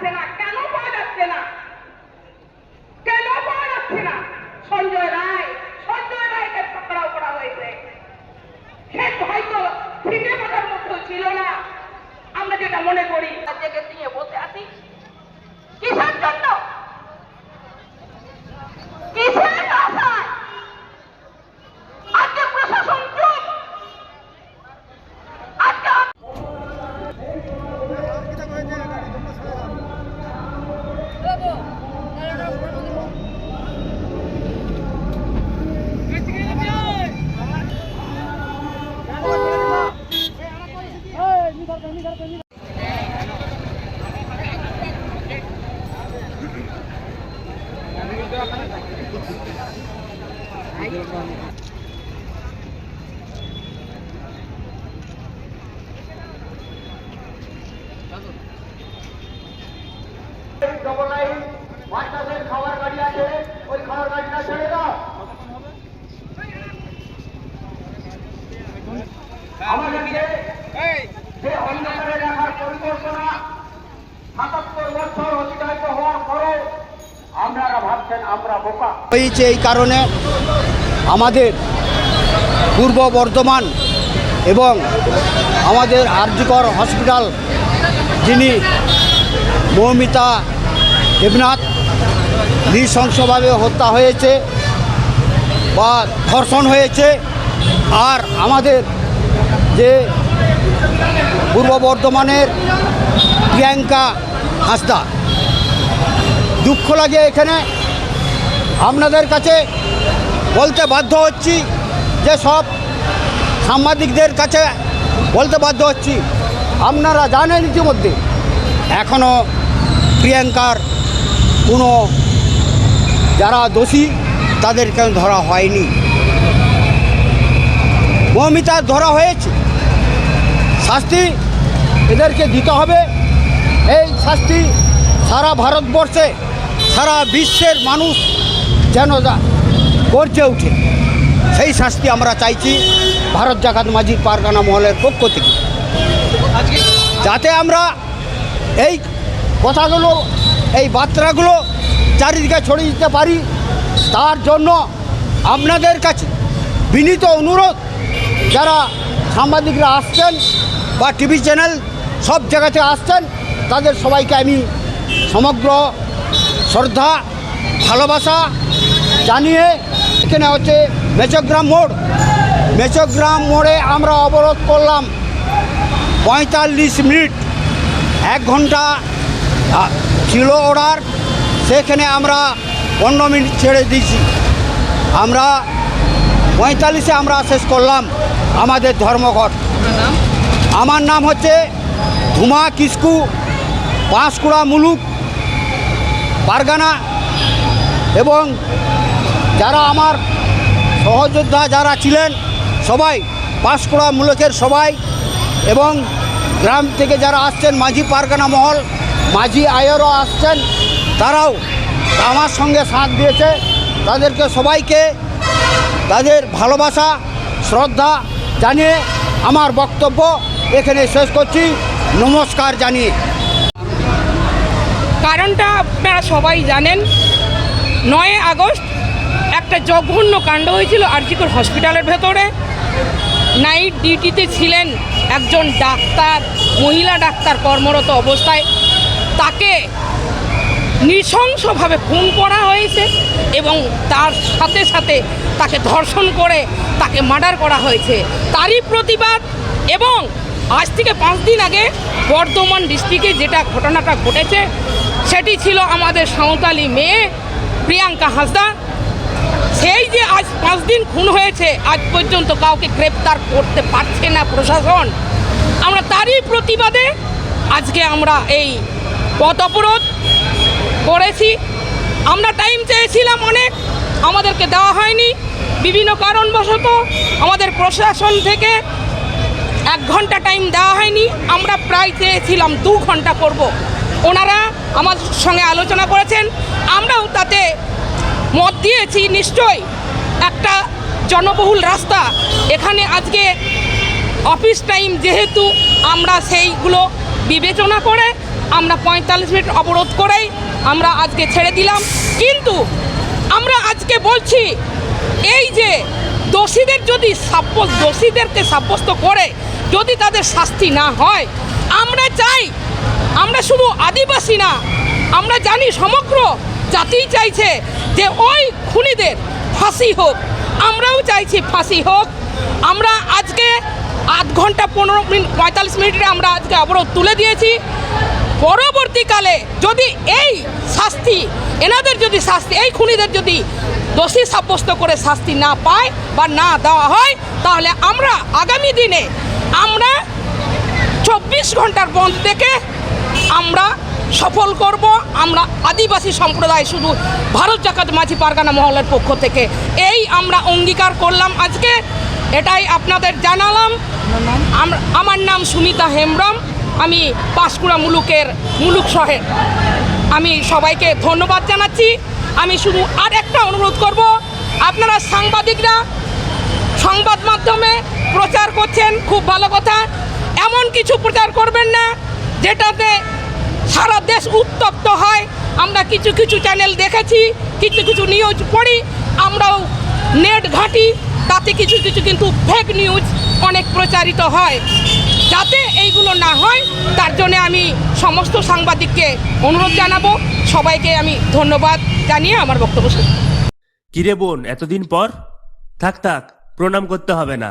যাচ্ছে না, কেন পাওয়া যাচ্ছে না? কেন পাওয়া যাচ্ছে না? সঞ্জয় রায়, সঞ্জয় রায়কে পাকড়াও করা হয়েছে। সে হয়তো ফিরে বাঁধার মতো ছিল না। আমরা যেটা মনে করি জেগে দিয়ে বসে আছি। কিসের জন্য? কিসের আশায় আজকে প্রশাসন চুপ আজকে ডবল লাইন বাচ্চাদের খাবার গাড়ি আছে ওই খাবার গাড়িটা ছেড়ে দাও আমাদেরকে যে অন্ধকারে রাখার পরিকল্পনা সাতাত্তর বছর অতিবাহিত হওয়ার পরও আপনারা ভাবছেন আমরা বোকা। হয়েছে এই কারণে আমাদের পূর্ব বর্ধমান এবং আমাদের আরজিকর হসপিটাল যিনি মৌমিতা দেবনাথ, নৃশংসভাবে হত্যা হয়েছে বা ধর্ষণ হয়েছে, আর আমাদের যে পূর্ব বর্ধমানের প্রিয়াঙ্কা হাসদা দুঃখ লাগে এখানে। আপনাদের কাছে বলতে বাধ্য হচ্ছি যে সব সাংবাদিকদের কাছে বলতে বাধ্য হচ্ছি। আপনারা জানেন ইতিমধ্যে এখনও প্রিয়াঙ্কার কোনো যারা দোষী তাদেরকে ধরা হয়নি? মৌমিতা ধরা হয়েছে। শাস্তি এদেরকে দিতে হবে। এই শাস্তি সারা ভারতবর্ষে, সারা বিশ্বের মানুষ যেন গর্জে উঠে সেই শাস্তি আমরা চাইছি ভারত জাকাত মাঝি পারগানা মহলের পক্ষ থেকে। যাতে আমরা এই কথাগুলো, এই বার্তাগুলো চারিদিকে ছড়িয়ে দিতে পারি। তার জন্য আপনাদের কাছে বিনীত অনুরোধ, যারা সাংবাদিকরা আসছেন বা টিভি চ্যানেল সব জায়গাতে আসছেন, তাদের সবাইকে আমি সমগ্র শ্রদ্ধা, ভালোবাসা জানিয়ে এখানে হচ্ছে মেচগ্রাম মোড়। মেচগ্রাম মোড়ে আমরা অবরোধ করলাম পঁয়তাল্লিশ মিনিট, এক ঘণ্টা ছিল অর্ডার সেখানে আমরা পনেরো মিনিট ছেড়ে দিয়েছি। আমরা পঁয়তাল্লিশে আমরা শেষ করলাম আমাদের ধর্মঘট। আমার নাম হচ্ছে ধুমা কিস্কু পাঁশকুড়া মুলুক পারগানা এবং যারা আমার সহযোদ্ধা যারা ছিলেন, সবাই পাঁশকুড়া মুলুকের সবাই এবং গ্রাম থেকে যারা আসছেন, মাঝি পারগানা মহল, মাঝি আয়েরও আসছেন, তারাও আমার সঙ্গে সাথ দিয়েছে। তাদেরকে সবাইকে তাদের ভালোবাসা, শ্রদ্ধা জানিয়ে আমার বক্তব্য এখানে শেষ করছি। নমস্কার জানিয়ে। কারণটা আপনারা সবাই জানেন, নয় আগস্ট একটা জঘন্য কাণ্ড হয়েছিল আরজিকর হসপিটালের ভেতরে। নাইট ডিউটিতে ছিলেন একজন ডাক্তার, মহিলা ডাক্তার কর্মরত অবস্থায়। তাকে নৃশংসভাবে খুন করা হয়েছে এবং তার সাথে সাথে তাকে ধর্ষণ করে তাকে মার্ডার করা হয়েছে। তারই প্রতিবাদ এবং আজ থেকে পাঁচ দিন আগে বর্ধমান ডিস্ট্রিক্টে যেটা ঘটনাটা ঘটেছে, সেটি ছিল আমাদের সাঁওতালি মেয়ে প্রিয়াঙ্কা হাসদা। সেই যে আজ পাঁচ দিন খুন হয়েছে, আজ পর্যন্ত কাউকে গ্রেপ্তার করতে পারছে না প্রশাসন। আমরা তারই প্রতিবাদে আজকে আমরা এই পথ অবরোধ করেছি। আমরা টাইম চেয়েছিলাম অনেক, আমাদেরকে দেওয়া হয়নি। বিভিন্ন কারণবশত আমাদের প্রশাসন থেকে এক ঘণ্টা টাইম দেওয়া হয়নি, আমরা প্রায় চেয়েছিলাম দু ঘণ্টা করব। ওনারা আমার সঙ্গে আলোচনা করেছেন, আমরাও তাতে মত দিয়েছি নিশ্চয়ই একটা জনবহুল রাস্তা, এখানে আজকে অফিস টাইম যেহেতু, আমরা সেইগুলো বিবেচনা করে, আমরা পঁয়তাল্লিশ মিনিট অবরোধ করেই আমরা আজকে ছেড়ে দিলাম কিন্তু আমরা আজকে বলছি, এই যে দোষীদের যদি সাব্যস্ত, দোষীদেরকে সাব্যস্ত করে যদি তাদের শাস্তি না হয়, আমরা চাই, আমরা শুধু আদিবাসী না, আমরা জানি সমগ্র জাতিই চাইছে যে ওই খুনিদের ফাঁসি হোক, আমরাও চাইছি ফাঁসি হোক। আমরা আজকে আধ ঘণ্টা পনেরো মিনিট, পঁয়তাল্লিশ মিনিটে আমরা আজকে অবরোধ তুলে দিয়েছি। পরবর্তীকালে যদি এই শাস্তি, এনাদের যদি শাস্তি, এই খুনিদের যদি দোষী সাব্যস্ত করে শাস্তি না পায় বা না দেওয়া হয়, তাহলে আমরা আগামী দিনে আমরা চব্বিশ ঘণ্টার বন্ধ থেকে আমরা সফল করব। আমরা আদিবাসী সম্প্রদায় শুধু ভারত জাকাত মাঝি পারগানা মহলের পক্ষ থেকে। এই আমরা অঙ্গীকার করলাম আজকে। এটাই আপনাদের জানালাম। আমার নাম সুমিতা হেমব্রম। আমি পাঁশকুড়া মুলুকের মুলুক শহর। আমি সবাইকে ধন্যবাদ জানাচ্ছি। আমি শুধু আর একটা অনুরোধ করব, আপনারা সাংবাদিকরা সংবাদ মাধ্যমে প্রচার করছেন, খুব ভালো কথা। এমন কিছু প্রচার করবেন না, যেটাতে সারা দেশ উত্তপ্ত হয়। আমরা কিছু কিছু চ্যানেল দেখেছি, কিছু কিছু নিউজ পড়ি, আমরাও নেট ঘাঁটি, তাতে কিছু কিছু কিন্তু ফেক নিউজ অনেক প্রচারিত হয়। যাতে এইগুলো না হয়, তার জন্য আমি সমস্ত সাংবাদিককে অনুরোধ জানাব। সবাইকে আমি ধন্যবাদ জানিয়ে আমার বক্তব্য শেষ কিরে বোন, এতদিন পর? থাক থাক, প্রণাম করতে হবে না।